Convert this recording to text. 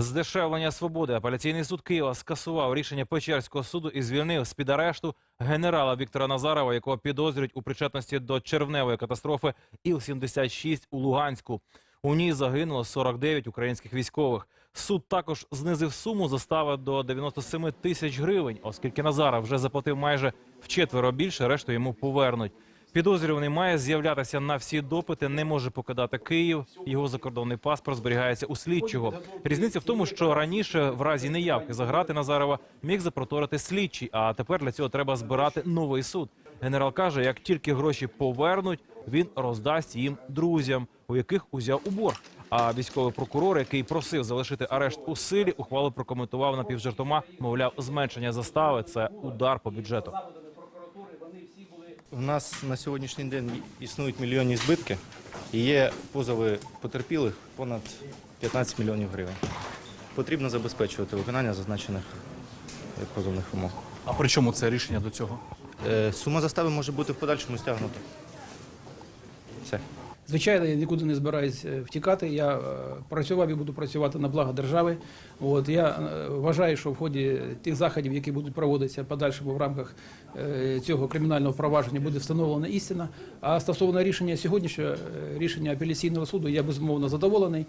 Здешевлення свободи. Апеляційний суд Києва скасував рішення Печерського суду і звільнив з під арешту генерала Віктора Назарова, якого підозрюють у причетності до червневої катастрофи Іл-76 у Луганську. У ній загинуло 49 українських військових. Суд також знизив суму застави до 97 тисяч гривень, оскільки Назаров вже заплатив майже вчетверо більше, решту йому повернуть. Підозрюваний має з'являтися на всі допити, не може покидати Київ. Його закордонний паспорт зберігається у слідчого. Різниця в тому, що раніше, в разі неявки за грати Назарова, міг запроторити слідчий, а тепер для цього треба збирати новий суд. Генерал каже, як тільки гроші повернуть, він роздасть їм друзям, у яких узяв у борг. А військовий прокурор, який просив залишити арешт у силі, ухвалу прокоментував напівжартома. Мовляв, зменшення застави це удар по бюджету. У нас на сьогоднішній день існують мільйонні збитки і є позови потерпілих понад 15 мільйонів гривень. Потрібно забезпечувати виконання зазначених е, позовних вимог. А при чому це рішення до цього? Е, Сума застави може бути в подальшому стягнута. Все. Звичайно, я нікуди не збираюсь е, втікати. Я е, працював і буду працювати на благо держави. От я е, вважаю, що в ході тих заходів, які будуть проводитися подальшому в рамках цього кримінального провадження, буде встановлена істина. А стосовно рішення сьогоднішнього рішення апеляційного суду, я безумовно задоволений.